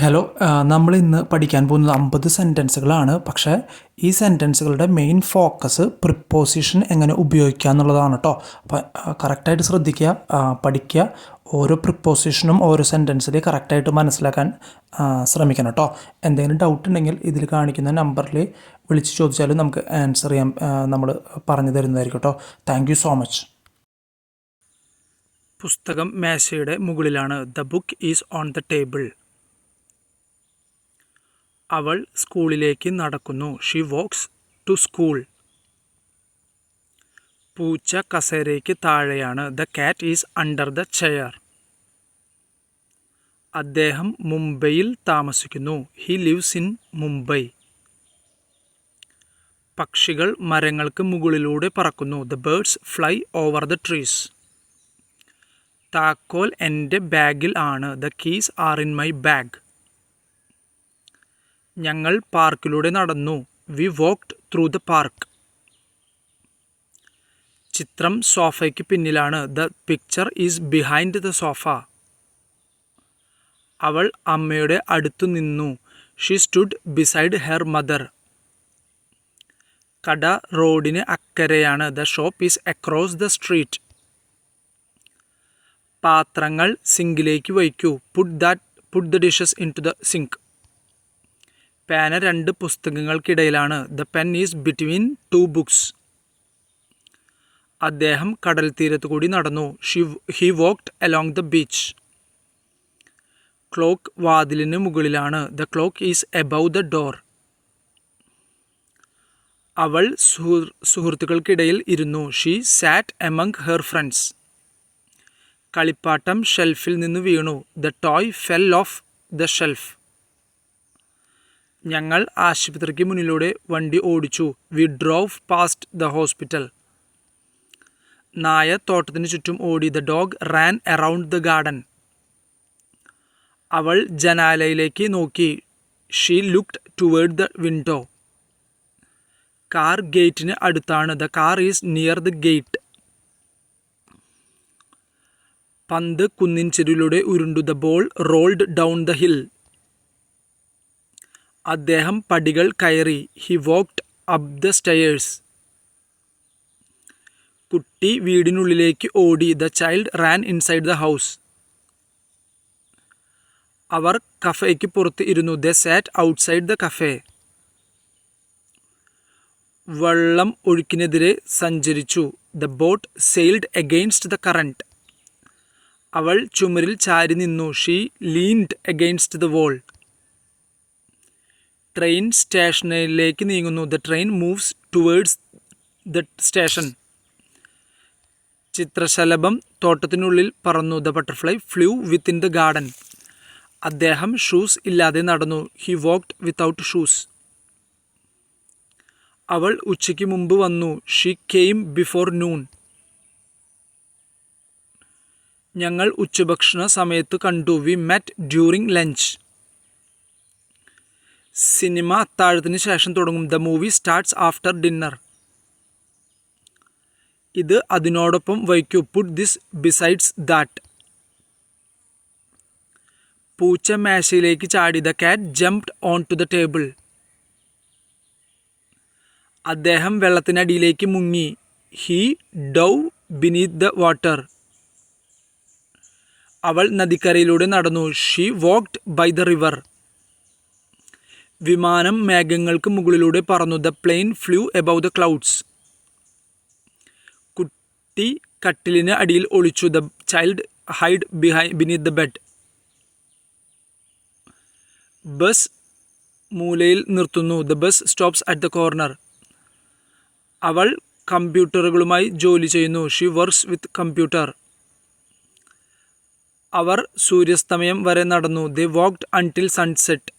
Hello നമ്മൾ ഇന്ന് പഠിക്കാൻ പോകുന്നത് അമ്പത് സെന്റൻസുകളാണ് പക്ഷേ ഈ സെന്റൻസുകളുടെ മെയിൻ ഫോക്കസ് പ്രിപ്പോസിഷൻ എങ്ങനെ ഉപയോഗിക്കുക എന്നുള്ളതാണ് കേട്ടോ അപ്പോൾ കറക്റ്റായിട്ട് ശ്രദ്ധിക്കുക പഠിക്കുക ഓരോ പ്രിപ്പോസിഷനും ഓരോ സെന്റൻസിൽ കറക്റ്റായിട്ട് മനസ്സിലാക്കാൻ ശ്രമിക്കണം കേട്ടോ എന്തെങ്കിലും ഡൗട്ട് ഉണ്ടെങ്കിൽ ഇതിൽ കാണിക്കുന്ന നമ്പറിൽ വിളിച്ച് ചോദിച്ചാലും നമുക്ക് ആൻസർ ചെയ്യാൻ നമ്മൾ പറഞ്ഞു തരുന്നതായിരിക്കും കേട്ടോ താങ്ക് സോ മച്ച് പുസ്തകം മേശയുടെ മുകളിലാണ്. The book is on the table അവൾ സ്കൂളിലേക്ക് നടക്കുന്നു. ഷീ വോക്സ് ടു സ്കൂൾ പൂച്ച കസേരയ്ക്ക് താഴെയാണ്. The cat is under the chair അദ്ദേഹം മുംബൈയിൽ താമസിക്കുന്നു. ഹി ലിവ്സ് ഇൻ മുംബൈ പക്ഷികൾ മരങ്ങൾക്ക് മുകളിലൂടെ പറക്കുന്നു. The birds fly over the trees താക്കോൽ എന്റെ ബാഗിൽ ആണ്. The keys are in my bag ഞങ്ങൾ പാർക്കിലൂടെ നടന്നു. We walked through the park ചിത്രം സോഫയ്ക്ക് പിന്നിലാണ്. The picture is behind the sofa അവൾ അമ്മയുടെ അടുത്തു നിന്നു. She stood beside her mother കട റോഡിന് അക്കരെയാണ്. The shop is across the street പാത്രങ്ങൾ സിങ്കിലേക്ക് വയ്ക്കൂ. Put that put the dishes into the sink പേന രണ്ട് പുസ്തകങ്ങൾക്കിടയിലാണ് the pen is between two books അദ്ദേഹം കടൽ തീരത്ത് കൂടി നടന്നു. She he walked along the beach clock വാതിലിന് മുകളിലാണ്. The clock is above the door അവൾ സുഹൃ സുഹൃത്തുക്കൾക്കിടയിൽ ഇരുന്നു. She sat among her friends കളിപ്പാട്ടം ഷെൽഫിൽ നിന്ന് വീണു. The toy fell off the shelf ഞങ്ങൾ ആശുപത്രിക്ക് മുന്നിലൂടെ വണ്ടി ഓടിച്ചു. We drove past the hospital നായ തോട്ടത്തിന് ചുറ്റും ഓടി. The dog ran around the garden അവൾ ജനാലയിലേക്ക് നോക്കി. She looked toward the window car ഗേറ്റിന് അടുത്താണ്. The car is near the gate പന്ത് കുന്നിൻ ചെരുവിലൂടെ ഉരുണ്ടു. The ball rolled down the hill അദ്ദേഹം പടികൾ കയറി. He walked up the stairs കുട്ടി വീടിനുള്ളിലേക്ക് ഓടി. The child ran inside the house അവർ കഫേക്ക് പുറത്ത് ഇരുന്നു. The sat outside the cafe വെള്ളം ഒഴുക്കിനെതിരെ സഞ്ചരിച്ചു. The boat sailed against the current അവൾ ചുമരിൽ ചാരി നിന്നു. She leaned against the wall train സ്റ്റേഷനിലേക്ക് നീങ്ങുന്നു. The train moves towards the station ചിത്രശലഭം തോട്ടത്തിനുള്ളിൽ പറന്നു. The butterfly flew within the garden അദ്ദേഹം ഷൂസ് ഇല്ലാതെ നടന്നു. ഹി വോക്ക്ഡ് വിത്തൗട്ട് ഷൂസ് അവൾ ഉച്ചയ്ക്ക് മുമ്പ് വന്നു. ഷീ കെയിം ബിഫോർ നൂൺ ഞങ്ങൾ ഉച്ചഭക്ഷണ സമയത്ത് കണ്ടു. We met during lunch cinema അത്താഴത്തിന് ശേഷം തുടങ്ങും. The movie starts after dinner ഇത് അതിനോടൊപ്പം വയ്ക്കൂ പുട്ട് ദിസ് ബിസൈഡ്സ് ദാറ്റ് പൂച്ച മേശയിലേക്ക് ചാടി. The cat jumped onto the table അദ്ദേഹം വെള്ളത്തിനടിയിലേക്ക് മുങ്ങി. He dove beneath the water അവൾ നദിക്കരയിലൂടെ നടന്നു. She walked by the river വിമാനം മേഘങ്ങൾക്ക് മുകളിലൂടെ പറന്നു. The plane flew above the clouds കുട്ടി കട്ടിലിന് അടിയിൽ ഒളിച്ചു. ദ ചൈൽഡ് ഹൈഡ് ബിഹൈ ബിനീത് ദ ബെഡ് ബസ് മൂലയിൽ നിർത്തുന്നു. The bus stops at the corner അവൾ കമ്പ്യൂട്ടറുകളുമായി ജോലി ചെയ്യുന്നു. ഷീ വർക്ക്സ് വിത്ത് കമ്പ്യൂട്ടർ അവർ സൂര്യാസ്തമയം വരെ നടന്നു. ദേ വോക്ക്ഡ് അൺടിൽ സൺസെറ്റ്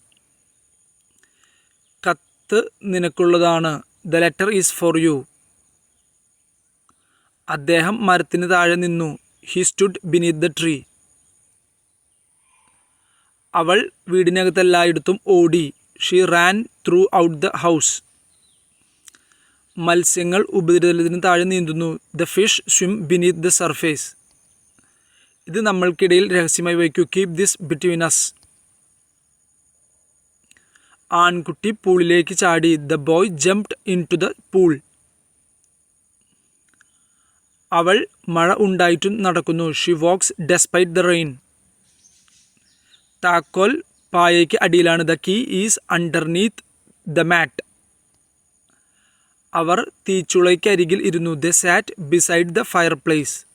കത്ത് നിനക്കുള്ളതാണ്. The letter is for you അദ്ദേഹം മരത്തിന് താഴെ നിന്നു. He stood beneath the tree അവൾ വീടിനകത്തെല്ലായിടത്തും ഓടി. She ran throughout the house മത്സ്യങ്ങൾ ഉപരിതലത്തിന് താഴെ നീന്തുന്നു. The fish swim beneath the surface ഇത് നമ്മൾക്കിടയിൽ രഹസ്യമായി വയ്ക്കൂ. കീപ് ദിസ് ബിറ്റ്വീൻ അസ് ആൺകുട്ടി പൂളിലേക്ക് ചാടി. The boy jumped into the pool അവൾ മഴ ഉണ്ടായിട്ടും നടക്കുന്നു. She walks despite the rain താക്കോൽ പായയ്ക്ക് അടിയിലാണ്. The key is underneath the mat അവർ തീച്ചുളയ്ക്കരികിൽ ഇരുന്നു. The sat beside the fireplace